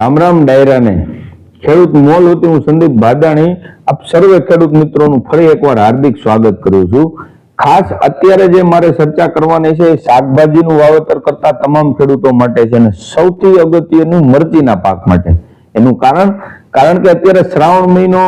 રામ રામ ડાયરાને. ખેડૂત મોલ વતી હું સંદીપ ભાદાણી. આપ સર્વે ખેડૂત મિત્રોનું ફરી એકવાર હાર્દિક સ્વાગત કરું છું. ખાસ અત્યારે જે મારે ચર્ચા કરવાની છે એ શાકભાજીનું વાવેતર કરતા તમામ ખેડૂતો માટે છે અને સૌથી અગત્યનું મરચીના પાક માટે. એનું કારણ કારણ કે અત્યારે શ્રાવણ મહિનો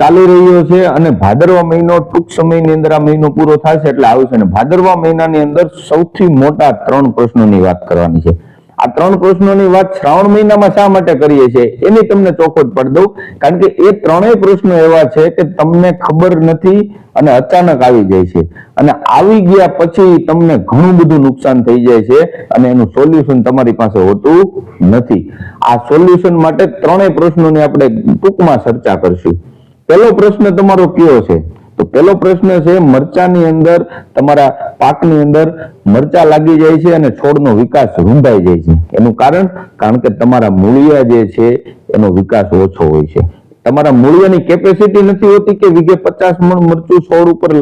ચાલી રહ્યો છે અને ભાદરવા મહિનો ટૂંક સમયની અંદર આ મહિનો પૂરો થશે એટલે આવશે અને ભાદરવા મહિનાની અંદર સૌથી મોટા ત્રણ પ્રશ્નોની વાત કરવાની છે. આ ત્રણ પ્રશ્નોની વાત શ્રાવણ મહિનામાં શા માટે કરીએ છીએ એની તમને ચોખવટ પડ દઉં. કારણ કે એ ત્રણેય પ્રશ્નો એવા છે કે તમને ખબર નથી અને અચાનક આવી જાય છે. અને આવી ગયા પછી તમને ઘણું બધું નુકસાન થઈ જાય છે અને એનું સોલ્યુશન તમારી પાસે હોતું નથી. આ સોલ્યુશન માટે ત્રણેય પ્રશ્નોની આપણે ટૂંકમાં ચર્ચા કરશું. પહેલો પ્રશ્ન તમારો કયો છે? તો પેલો પ્રશ્ન છે, મરચાની અંદર, તમારા પાકની અંદર મરચા લાગી જાય છે અને છોડનો વિકાસ રૂંધાઈ જાય છે. એનું કારણ? કારણ કે તમારા મૂળિયા જે છે, એનો વિકાસ ઓછો હોય છે. તમારા મૂળિયાની કેપેસિટી નથી હોતી કે વીઘે પચાસ મણ મરચું છોડ ઉપર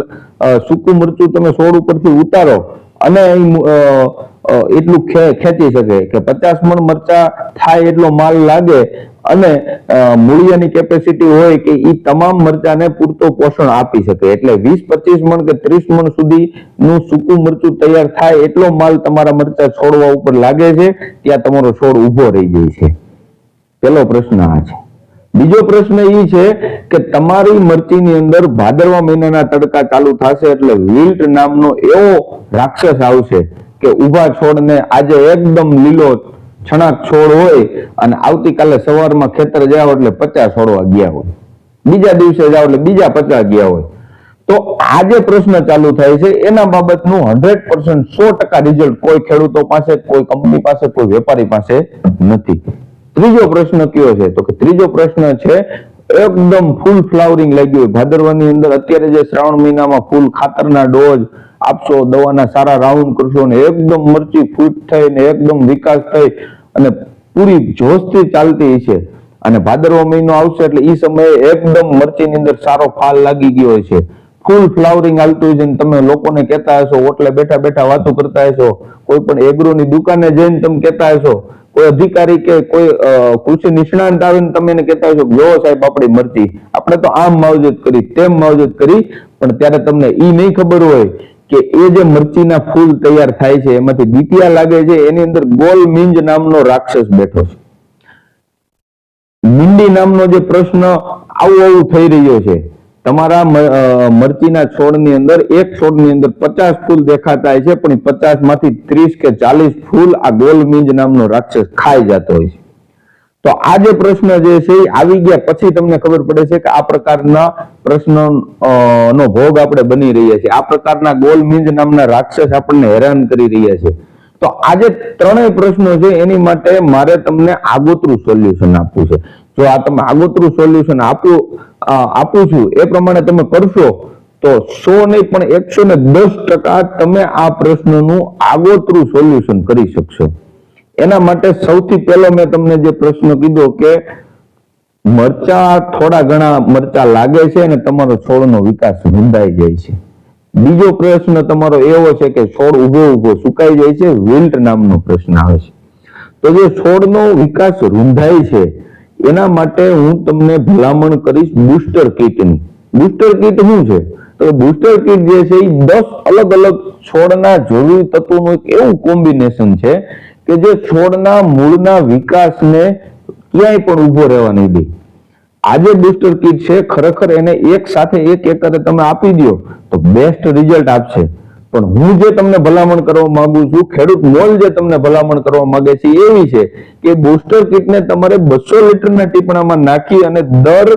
સૂકું મરચું તમે છોડ ઉપરથી ઉતારો અને એટલું ખેંચી શકે કે પચાસ મણ મરચા થાય એટલો માલ લાગે અને મૂળિયાની કેપેસિટી હોય કે એ તમામ મરચાને પૂરતો પોષણ આપી શકે. એટલે વીસ, પચીસ મણ કે ત્રીસ મણ સુધી નું સૂકું મરચું તૈયાર થાય એટલો માલ તમારા મરચા છોડવા ઉપર લાગે છે, ત્યાં તમારો છોડ ઊભો રહી જાય છે. પેલો પ્રશ્ન આ છે. બીજો પ્રશ્ન એ છે કે તમારી મરચીની અંદર ભાદરવા મહિનાના તડકા ચાલુ થશે એટલે વિલ્ટ નામનો એવો રાક્ષસ આવશે કે ઊભા છોડને આજે એકદમ લીલો છણાક છોડ હોય અને આવતીકાલે સવારમાં ખેતર જાઓ એટલે પચાસ છોડવા ગયા હોય. બીજા દિવસે જાઓ એટલે બીજા પચાસ ગયા હોય. તો આ જે પ્રશ્ન ચાલુ થાય છે, એના બાબતનું હંડ્રેડ પર્સન્ટ સો ટકા રિઝલ્ટ કોઈ ખેડૂતો પાસે, કોઈ કંપની પાસે, કોઈ વેપારી પાસે નથી. ત્રીજો પ્રશ્ન કયો છે? તો કે ત્રીજો પ્રશ્ન છે, એકદમ ફૂલ ફ્લાવરિંગ લાગ્યું હોય. ભાદરવાની અંદર અત્યારે જે શ્રાવણ મહિનામાં ફૂલ ખાતરના ડોઝ આપશો, દવાના સારા રાઉન્ડ કરશો ને એકદમ મરચી ફૂટ થઈ ને એકદમ વિકાસ થઈ અને પૂરી જોશથી ચાલતી છે. અને ભાદરવો મહિનો આવશે એટલે એ સમયે એકદમ મરચીની અંદર સારો ફાલ લાગી ગયો છે. ફૂલ ફ્લાવરિંગ આવતું હોય છે તમે લોકોને કહેતા હશો ઓટલે બેઠા બેઠા વાતો કરતા હશો, કોઈ પણ એગ્રોની દુકાને જઈને તમે કહેતા હશો કોઈ અધિકારી કે કોઈ કૃષિ નિષ્ણાંત આવીને તમે એને કહેતા હશો જો સાહેબ, આપણી મરજી. આપણે તો આમ માવજત કરી, તેમ માવજત કરી, પણ ત્યારે તમને એ નહીં ખબર હોય કે એ જે મરચીના ફૂલ તૈયાર થાય છે, એમાંથી બીટિયા લાગે છે, એની અંદર ગોલ મિંજ નામનો રાક્ષસ બેઠો છે. મિંડી નામનો જે પ્રશ્ન આવું આવું થઈ રહ્યો છે. તમારા મરચીના છોડની અંદર એક છોડની અંદર પચાસ ફૂલ દેખાતા હોય છે પણ પચાસમાંથી ત્રીસ કે ચાલીસ ફૂલ આ ગોલમીંજ નામનો રાક્ષસ ખાઈ જતો હોય છે. તો આ જે પ્રશ્ન જે છે આવી ગયા પછી તમને ખબર પડે છે કે આ પ્રકારના પ્રશ્ન નો ભોગ આપણે બની રહ્યા છીએ. આ પ્રકારના ગોલમીંજ નામના રાક્ષસ આપણને હેરાન કરી રહ્યા છે. તો આજે ત્રણેય પ્રશ્નો છે એની માટે મારે તમને આગોતરું સોલ્યુશન આપવું છે. જો આ તમે આગોતરું સોલ્યુશન આપું અ, આપું છું. એ પ્રમાણે તમે કરશો તો સો નહીં પણ એકસો ને દસ ટકા તમે આ પ્રશ્નનું આગોતરું સોલ્યુશન કરી શકશો. એના માટે સૌથી પહેલો મેં તમને જે પ્રશ્ન કીધો કે મરચા થોડા ઘણા મરચા લાગે છે અને તમારો છોડનો વિકાસ રૂંધાઈ જાય છે. બીજો પ્રશ્ન તમારો એવો છે કે છોડ ઊભો ઊભો સુકાઈ જાય છે. વિલ્ટ નામનો પ્રશ્ન આવે છે. તો જે છોડનો વિકાસ રૂંધાય છે એના માટે હું તમને ભલામણ કરીશ બુસ્ટર કીટની. બુસ્ટર કીટ શું છે? તો બુસ્ટર કીટ જે છે એ દસ અલગ અલગ છોડના જરૂરી તત્વોનું એક એવું કોમ્બિનેશન છે કે જે છોડના મૂળના વિકાસને ક્યાંય પણ ઊભો રહેવા નહીં દે. આજે બુસ્ટર કીટ છે ખરેખર એને એક સાથે એક એકરે તમે આપી દો તો બેસ્ટ રિઝલ્ટ આપશે. પણ હું જે તમને ભલામણ કરવા માંગુ છું, ખેડૂત મોલ જે તમને ભલામણ કરવા માંગે છે એવી છે કે બુસ્ટર કિટને તમારે બસો લીટરના ટીપણામાં નાખી અને દર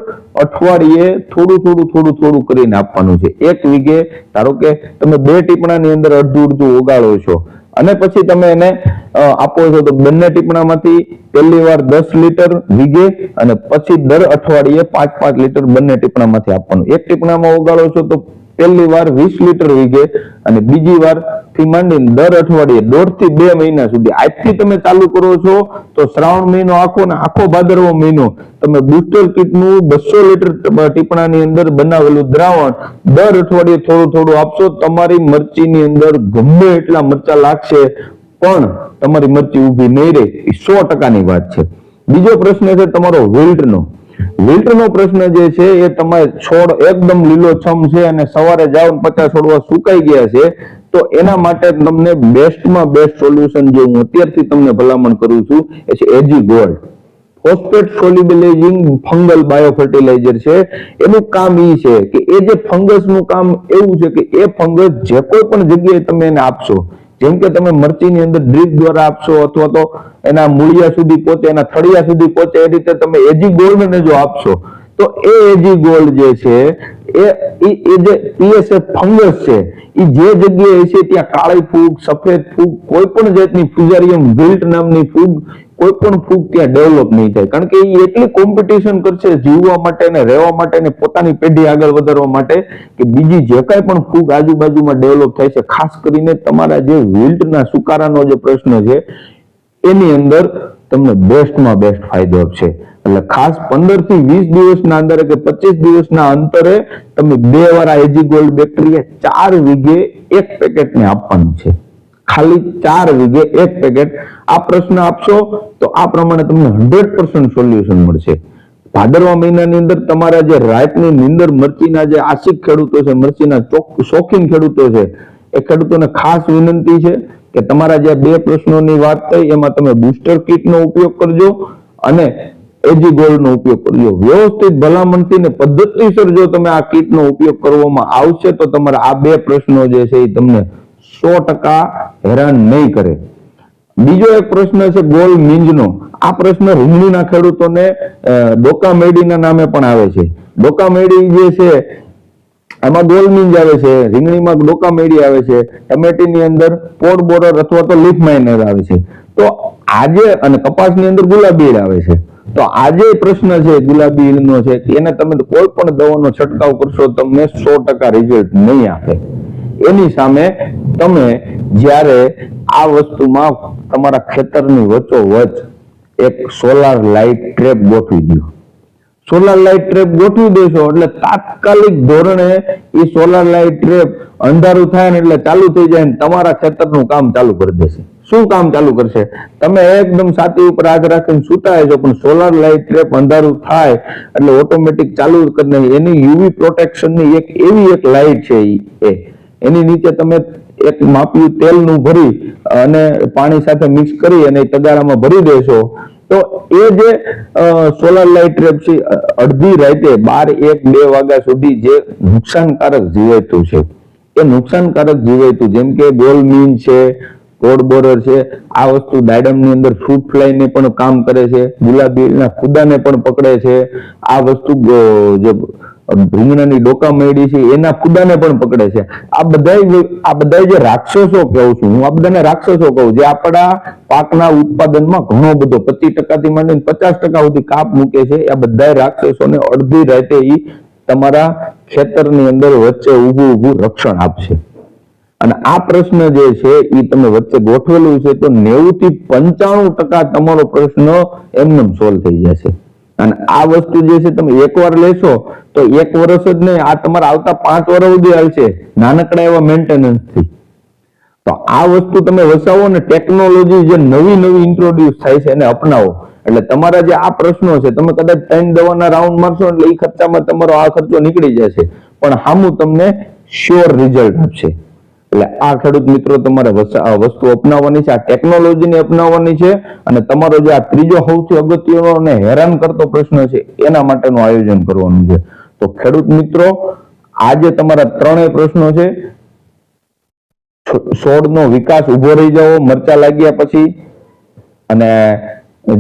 અઠવાડિયે થોડું થોડું થોડું થોડું કરીને આપવાનું છે. એક વીઘે, ધારો કે તમે બે ટીપણાની અંદર અડધું અડધું ઓગાળો છો અને પછી તમે એને આપો છો તો બંને ટીપણામાંથી પહેલી વાર દસ લીટર વીઘે અને પછી દર અઠવાડિયે પાંચ પાંચ લીટર બંને ટીપણામાંથી આપવાનું. એક ટીપણામાં ઓગાળો છો તો પહેલી વાર વીસ લીટર વીઘે અને બીજી વારથી માંડીને દર અઠવાડિયે દોઢથી બે મહિના સુધી. આજથી તમે ચાલુ કરો છો તો શ્રાવણ મહિનો આખો ને આખો ભાદરવો મહિનો. તમે બુસ્ટર કીટનું બસો લીટર ટીપણાની અંદર બનાવેલું દ્રાવણ દર અઠવાડિયે થોડું થોડું આપશો. તમારી મરચીની અંદર ગમે એટલા મરચા લાગશે, પણ તમારી મરચી ઊભી નહીં રહે. એ સો ટકાની વાત છે. બીજો પ્રશ્ન છે તમારો વિલ્ટનો વિલ્ટનો પ્રશ્ન જે છે એ તમારે છોડ એકદમ લીલોછમ છે અને સવારે જાઓ ને પચાસ છોડવા સુકાઈ ગયા છે, તો એના માટે તમને બેસ્ટમાં બેસ્ટ સોલ્યુશન જે હું અત્યારથી તમને ભલામણ કરું છું, એ છે AG gold. Phosphate solubilising fungal bio fertiliser છે. એનું કામ એ છે કે એ જે ફંગસનું કામ એવું છે કે એ ફંગસ જે કોઈ પણ જગ્યાએ તમે એને આપશો જેમ કે તમે મરચીની અંદર ડ્રીપ દ્વારા આપશો અથવા તો એના મૂળિયા સુધી પહોંચે એના થળિયા સુધી પહોંચે એ રીતે તમે એજી ગોલ્ડ ને જો આપશો, તો એ એજી ગોલ્ડ જે છે, એ એ જે પીએસએફ ફંગસ છે એ જે જગ્યાએ છે ત્યાં કાળી ફૂગ, સફેદ ફૂગ, કોઈ પણ જાતની ફ્યુઝારિયમ ગિલ્ટ નામની ફૂગ કોઈ પણ ફૂગ ત્યાં ડેવલપ નહીં થાય. કારણ કે એ એટલી કોમ્પિટિશન કરશે જીવવા માટે ને રહેવા માટે ને પોતાની પેઢી આગળ વધારવા માટે કે બીજી જે કાંઈ પણ ફૂગ આજુબાજુમાં ડેવલપ થાય છે, ખાસ કરીને તમારા જે વિલ્ટના સુકારાનો જે પ્રશ્ન છે, એની અંદર તમને બેસ્ટમાં બેસ્ટ ફાયદો આપશે. એટલે ખાસ પંદરથી વીસ દિવસના અંતરે કે પચીસ દિવસના અંતરે તમે બે વાર એજી ગોલ્ડ બેક્ટેરિયા ચાર વીઘે એક પેકેટને આપવાનું છે. ખાલી ચાર વીઘે એક પેકેટ. આ પ્રશ્ન આપશો તો આ પ્રમાણે તમને હંડ્રેડ પર્સન્ટ સોલ્યુશન મળશે. ભાદરવા મહિનાની અંદર તમારા જે રાતની નીંદર મરચીના જે આશિક ખેડૂતો છે, મરચીના શોખીન ખેડૂતો છે, એ ખેડૂતોને ખાસ વિનંતી છે કે તમારા જે બે પ્રશ્નોની વાત થઈ, એમાં તમે બુસ્ટર કીટનો ઉપયોગ કરજો અને એજી ગોલ્ડનો ઉપયોગ કરજો. વ્યવસ્થિત ભલામણથી ને પદ્ધતિસર જો તમે આ કીટનો ઉપયોગ કરવામાં આવશે, તો તમારા આ બે પ્રશ્નો જે છે એ તમને સો ટકા હેરાન નહીં કરે. બીજો એક પ્રશ્ન છે ગોલ મિંજનો. આ પ્રશ્ન રીંગણીના ખેડૂતોને ડોકા ડોકામેડીના નામે પણ આવે છે. ડોકામેડી જે છે આમાં ગોલ મિંજ આવે છે. રીંગણીમાં ડોકામેડી આવે છે. ટમેટીની અંદર પોડ બોરર અથવા તો લીફ માઇનર આવે છે. તો આજે અને કપાસની અંદર ગુલાબી આવે છે. તો આજે પ્રશ્ન છે ગુલાબી છે એને તમે કોઈ પણ દવાનો છંટકાવ કરશો તમને સો ટકા રિઝલ્ટ નહીં આપે. એની સામે તમે જ્યારે આ વસ્તુમાં તમારા ખેતરની વચ્ચોવચ એક સોલાર લાઇટ ટ્રેપ ગોઠવી દો. સોલાર લાઇટ ટ્રેપ ગોઠવી દેશો એટલે તાત્કાલિક ધોરણે એ સોલાર લાઇટ ટ્રેપ અંધારું થાય ને એટલે ચાલુ થઈ જાય ને તમારા ખેતરનું કામ ચાલુ કરી દેશે. શું કામ ચાલુ કરશે? તમે એકદમ છાતી ઉપર આગ રાખીને સુતાય છો પણ સોલાર લાઇટ ટ્રેપ અંધારું થાય એટલે ઓટોમેટિક ચાલુ કરી એની યુવી પ્રોટેક્શનની એક એવી એક લાઇટ છે એ. એની નીચે તમે એક માપ્યું તેલનું ભરી અને પાણી સાથે મિક્સ કરી અને તગારામાં ભરી દેશો. તો એ જે સોલાર લાઇટ ટ્રેપ છે અડધી રાતે બાર એક બે વાગ્યા સુધી જે નુકસાનકારક જીવાતું છે. એ નુકસાનકારક જીવાતું, જેમ કે ગોલમીન છે કોડ બોરર છે, આ વસ્તુ ડાયડમની અંદર ફ્રૂટ ફ્લાય ને પણ કામ કરે છે ગુલાબીના ખુદાને પણ પકડે છે. આ વસ્તુ જે રીંગણાની ડોકા મેળી છે, એના ખુદાને પણ પકડે છે. આ બધા આ બધા જે રાક્ષસો કહું છું હું, આ બધાને રાક્ષસો કહું, જે આપણા પાકના ઉત્પાદનમાં ઘણો બધો, પચીસ ટકાથી માંડીને પચાસ ટકા સુધી કાપ મૂકે છે, આ બધા રાક્ષસોને અડધી રાતે એ તમારા ખેતરની અંદર વચ્ચે ઊભું ઊભું રક્ષણ આપશે. અને આ પ્રશ્ન જે છે એ તમે વચ્ચે ગોઠવેલું છે, તો નેવું થી પંચાણું ટકા તમારો પ્રશ્ન એમને સોલ્વ થઈ જશે. અને આ વસ્તુ જે છે તમે એકવાર લેશો, તો એક વર્ષ જ નહીં, આ તમારા આવતા પાંચ વર્ષ સુધી આવશે નાનકડા એવા મેન્ટેનન્સથી. તો આ વસ્તુ તમે વસાવો ને ટેકનોલોજી જે નવી નવી ઇન્ટ્રોડ્યુસ થાય છે એને અપનાવો. એટલે તમારા જે આ પ્રશ્નો છે, તમે કદાચ ત્રણ દવાના રાઉન્ડ મારશો એટલે એ ખર્ચામાં તમારો આ ખર્ચો નીકળી જશે. પણ હામું તમને શ્યોર રિઝલ્ટ આપશે. એટલે આ ખેડૂત મિત્રો તમારે વસ્તુ અપનાવવાની છે, આ ટેકનોલોજીને અપનાવવાની છે અને તમારો જે આ ત્રીજો સૌથી અગત્યનો અને હેરાન કરતો પ્રશ્ન છે, એના માટેનું આયોજન કરવાનું છે. તો ખેડૂત મિત્રો, આજે તમારા ત્રણેય પ્રશ્નો છે. છોડનો વિકાસ ઊભો રહી જવો મરચા લાગ્યા પછી. અને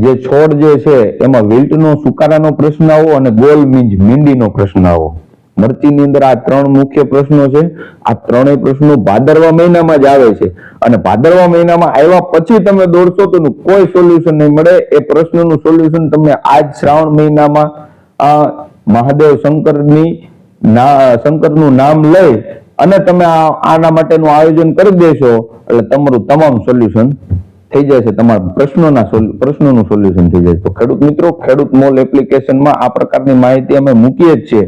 જે છોડ જે છે, એમાં વિલ્ટનો સુકારાનો પ્રશ્ન આવો અને ગોલ મીંજ મીંડીનો પ્રશ્ન આવો. મરચીની અંદર આ ત્રણ મુખ્ય પ્રશ્નો છે. આ ત્રણેય પ્રશ્નો ભાદરવા મહિનામાં જ આવે છે. અને ભાદરવા મહિનામાં આવ્યા પછી તમે દોડશો તો કોઈ સોલ્યુશન નહીં મળે. એ પ્રશ્નનું સોલ્યુશન તમને આજ શ્રાવણ મહિનામાં મહાદેવ શંકરની શંકરનું નામ લઈ અને તમે આના માટેનું આયોજન કરી દેશો. એટલે તમારું તમામ સોલ્યુશન થઈ છે તમારા પ્રશ્નોના પ્રશ્નોનું સોલ્યુશન થઈ જાય તો ખેડૂત મિત્રો, ખેડૂત મોલ એપ્લિકેશનમાં આ પ્રકારની માહિતી અમે મૂકીએ જ છીએ.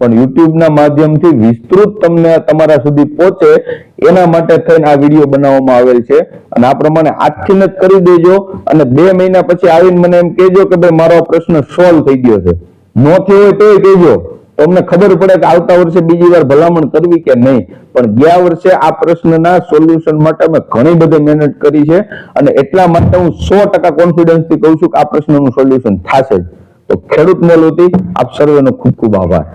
પણ યુટ્યુબના માધ્યમથી વિસ્તૃત તમને તમારા સુધી પહોંચે એના માટે થઈને આ વીડિયો બનાવવામાં આવેલ છે. અને આ પ્રમાણે આજથી કરી દેજો અને બે મહિના પછી આવીને મને એમ કહેજો કે ભાઈ મારો પ્રશ્ન સોલ્વ થઈ ગયો છે. ન થયો હોય તોય કહેજો. તો અમને ખબર પડે કે આવતા વર્ષે બીજી વાર ભલામણ કરવી કે નહીં. પણ ગયા વર્ષે આ પ્રશ્નના સોલ્યુશન માટે અમે ઘણી બધી મહેનત કરી છે અને એટલા માટે હું સો ટકા કોન્ફિડન્સથી કહું છું કે આ પ્રશ્નનું સોલ્યુશન થશે જ. તો ખેડૂત મેલોથી આપ સર્વેનો ખૂબ ખૂબ આભાર.